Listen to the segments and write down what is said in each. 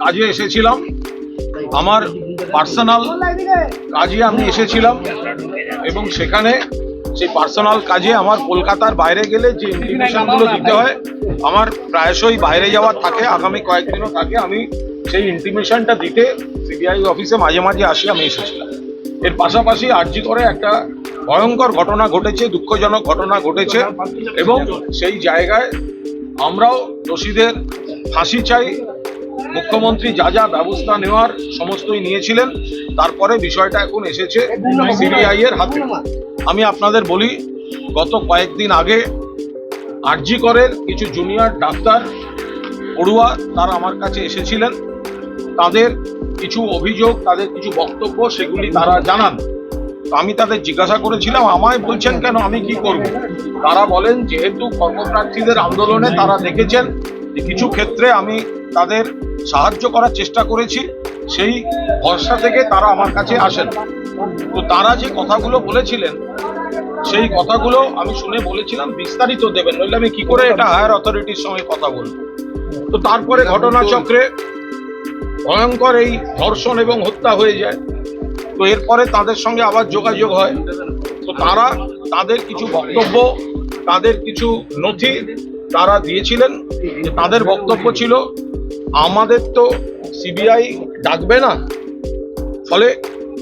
কাজে এসেছিলাম। আমার পার্সোনাল কাজে আমি এসেছিলাম এবং সেখানে সেই পার্সোনাল কাজে আমার কলকাতার বাইরে গেলে যে ইন্টিমেশনগুলো দিতে হয়, আমার প্রায়শই বাইরে যাওয়ার থাকে, আগামী কয়েকদিনও থাকে। আমি সেই ইন্টিমেশনটা দিতে সিবিআই অফিসে মাঝে মাঝে আসি, আমি এসেছিলাম। এর পাশাপাশি আর্জি করে একটা ভয়ঙ্কর ঘটনা ঘটেছে, দুঃখজনক ঘটনা ঘটেছে এবং সেই জায়গায় আমরাও দোষীদের ফাঁসি চাই মুখ্যমন্ত্রী যা যা ব্যবস্থা নেওয়ার সমস্তই নিয়েছিলেন, তারপরে বিষয়টা এখন এসেছে সিবিআই এর হাতে। আমি আপনাদের বলি, গত কয়েকদিন আগে আরজি করের কিছু জুনিয়র ডাক্তার পড়ুয়া তারা আমার কাছে এসেছিলেন। তাদের কিছু অভিযোগ, তাদের কিছু বক্তব্য সেগুলি তারা জানান। আমি তাদের জিজ্ঞাসা করেছিলাম, আমায় বলছেন কেন, আমি কি করব? তারা বলেন, যেহেতু কর্মপ্রার্থীদের আন্দোলনে তারা দেখেছেন কিছু ক্ষেত্রে আমি তাদের সাহায্য করার চেষ্টা করেছি সেই ভরসা থেকে তারা আমার কাছে আসেন। তো তারা যে কথাগুলো বলেছিলেন সেই কথাগুলো আমি শুনে বলেছিলাম বিস্তারিত দেবেন নইলে আমি কি করে এটা হায়ার অথরিটির সঙ্গে কথা বলব? তো তারপরে ঘটনাচক্রে ভয়ঙ্কর এই ধর্ষণ এবং হত্যা হয়ে যায়। তো এরপরে তাদের সঙ্গে আবার যোগাযোগ হয়। তো তারা তাদের কিছু বক্তব্য তাদের কিছু নথি তারা দিয়েছিলেন, যে তাদের বক্তব্য ছিল, আমাদের তো সিবিআই ডাকবে না, ফলে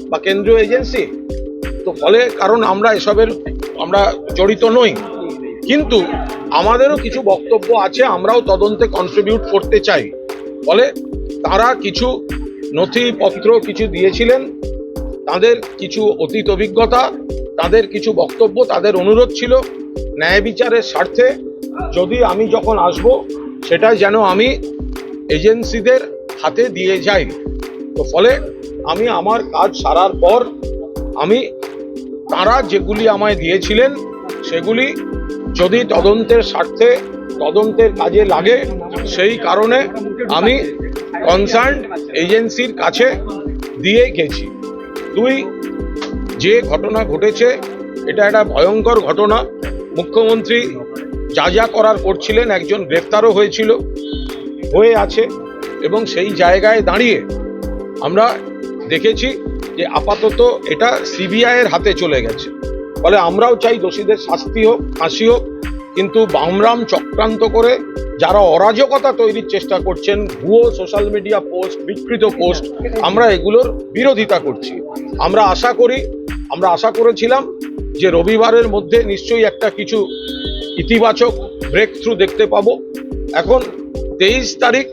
বা কেন্দ্রীয় এজেন্সি, তো ফলে কারণ আমরা এসবের, আমরা জড়িত নই। কিন্তু আমাদেরও কিছু বক্তব্য আছে, আমরাও তদন্তে কন্ট্রিবিউট করতে চাই। ফলে তারা কিছু নথিপত্র কিছু দিয়েছিলেন, তাদের কিছু অতীত অভিজ্ঞতা, তাদের কিছু বক্তব্য, তাদের অনুরোধ ছিল ন্যায় বিচারের স্বার্থে যদি আমি যখন আসব সেটা যেন আমি এজেন্সিদের হাতে দিয়ে যাই। তো ফলে আমি আমার কাজ সারার পর আমি তারা যেগুলি আমায় দিয়েছিলেন, সেগুলি যদি তদন্তের স্বার্থে, তদন্তের কাজে লাগে, সেই কারণে আমি কনসার্ন এজেন্সির কাছে দিয়ে গেছি। দুই, যে ঘটনা ঘটেছে, এটা একটা ভয়ঙ্কর ঘটনা। মুখ্যমন্ত্রী যা যা করার করছিলেন, একজন গ্রেফতারও হয়েছিল, হয়ে আছে এবং সেই জায়গায় দাঁড়িয়ে আমরা দেখেছি যে আপাতত এটা সিবিআইয়ের হাতে চলে গেছে। ফলে আমরাও চাই দোষীদের শাস্তি হোক, ফাঁসি হোক, কিন্তু বামরাম চক্রান্ত করে যারা অরাজকতা তৈরির চেষ্টা করছেন, ভুয়ো সোশ্যাল মিডিয়া পোস্ট, বিকৃত পোস্ট, আমরা এগুলোর বিরোধিতা করছি। আমরা আশা করি, আমরা আশা করেছিলাম যে রবিবারের মধ্যে নিশ্চয়ই একটা কিছু ইতিবাচক ব্রেক থ্রু দেখতে পাবো। এখন তেইশ তারিখ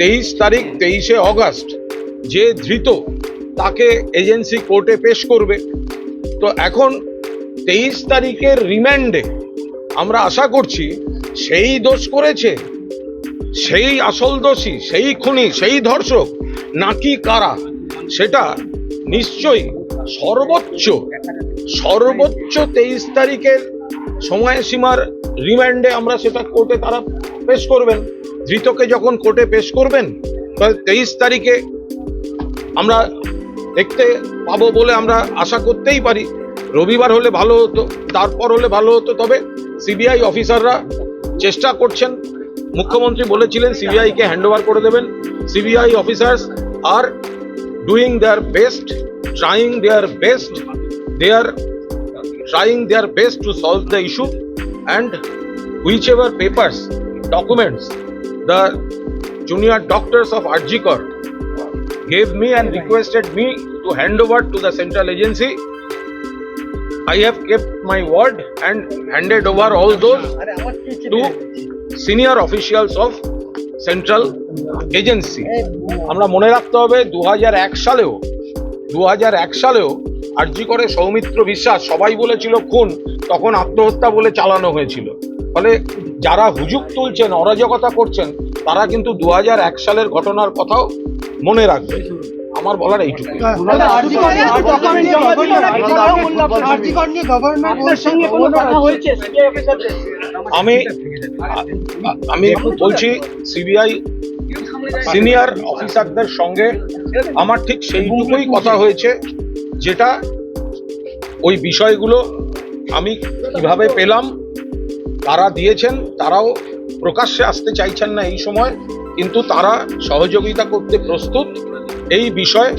তেইশ তারিখ, তেইশে অগস্ট, যে ধৃত তাকে এজেন্সি কোর্টে পেশ করবে। তো এখন তেইশ তারিখের রিমান্ডে আমরা আশা করছি সেই দোষ করেছে, সেই আসল দোষী, সেই খুনি, সেই ধর্ষক নাকি কারা, সেটা নিশ্চয়ই সর্বোচ্চ সর্বোচ্চ তেইশ তারিখের সময়সীমার রিমান্ডে আমরা সেটা কোর্টে তারা পেশ করবেন। ধৃতকে যখন কোর্টে পেশ করবেন, তাহলে তেইশ তারিখে আমরা দেখতে পাবো বলে আমরা আশা করতেই পারি। রবিবার হলে ভালো হতো, তারপর হলে ভালো হতো। তবে সিবিআই অফিসাররা চেষ্টা করছেন। মুখ্যমন্ত্রী বলেছিলেন, সিবিআইকে হ্যান্ড ওভার করে দেবেন। CBI officers are doing their best trying their best their trying their best to solve the issue and whichever papers, documents the junior doctors of Arjikor gave me and requested me to hand over to the central agency. I have kept my word and handed over all those to senior officials of central agency. আমরা মনে রাখতে হবে দু সালেও দু সালেও আরজি করে সৌমিত্র বিশ্বাস সবাই বলেছিল খুন তখন আত্মহত্যা বলে চালানো হয়েছিল। ফলে যারা হুজুক তুলছেন অরাজকতা করছেন তারা কিন্তু দুহাজার এক সালের ঘটনার কথাও মনে রাখবে। আমার বলার এইটুকু হয়েছে? সিবিআই অফিসারদের আমি আমি বলছি সিবিআই সিনিয়র অফিসারদের সঙ্গে আমার ঠিক সেইটুকুই কথা হয়েছে। যেটা ওই বিষয়গুলো আমি কীভাবে পেলাম, তারা দিয়েছেন, তারাও প্রকাশ্যে আসতে চাইছেন না এই সময়, কিন্তু তারা সহযোগিতা করতে প্রস্তুত। এই বিষয়ে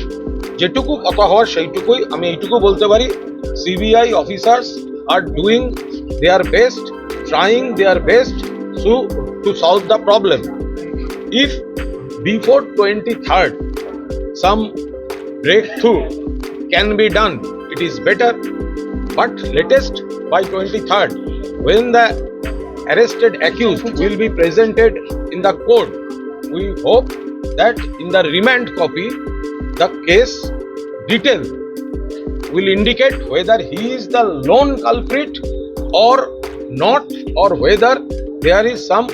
যেটুকু কথা হওয়ার সেইটুকুই আমি এইটুকু বলতে পারি। CBI officers are doing their best trying their best to to solve the problem if before 23rd some breakthrough can be done it is better but latest by 23rd when the arrested accused will be presented in the court we hope that in the remand copy the case detail will indicate whether he is the lone culprit or not or whether there is some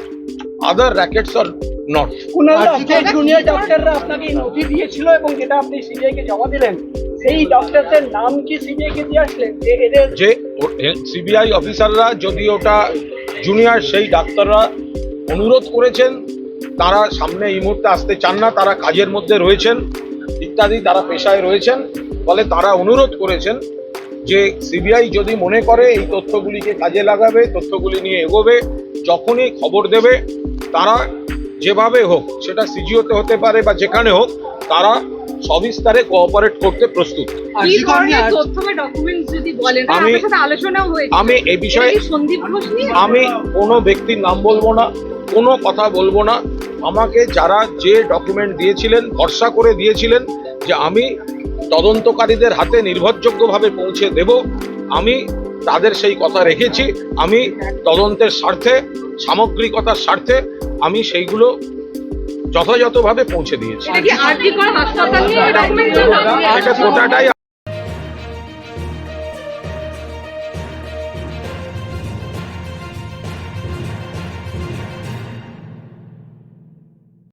other rackets or not Kunal যে junior ডক্টররা আপনাকে এই নথি দিয়েছিল এবং যেটা আপনি CBI কে জমা দিলেন সেই নাম কে দিয়ে আসলেন যে এদের যে সিবিআই অফিসাররা যদি ওটা জুনিয়র সেই ডাক্তাররা অনুরোধ করেছেন, তারা সামনে এই মুহূর্তে আসতে চান না, তারা কাজের মধ্যে রয়েছেন, ইত্যাদি, তারা পেশায় রয়েছেন, ফলে তারা অনুরোধ করেছেন যে সিবিআই যদি মনে করে এই তথ্যগুলিকে কাজে লাগাবে, তথ্যগুলি নিয়ে এগোবে, যখনই খবর দেবে, তারা যেভাবে হোক সেটা সিজিওতে হতে পারে বা যেখানে হোক তারা সবিস্তারে কোঅপারেট করতে প্রস্তুত। আমি- আপনার সাথে আলোচনাও হয়েছে আমি এই বিষয়ে আমি কোনো ব্যক্তির নাম বলব না কোনো কথা বলব না। আমাকে যারা যে ডকুমেন্ট দিয়েছিলেন ভরসা করে দিয়েছিলেন যে আমি তদন্তকারীদের হাতে নির্ভরযোগ্যভাবে পৌঁছে দেব আমি তাদের সেই কথা রেখেছি। আমি তদন্তের স্বার্থে সামগ্রিকতার স্বার্থে আমি সেইগুলো যথাযথভাবে পৌঁছে দিয়েছি। এটা গোটাটাই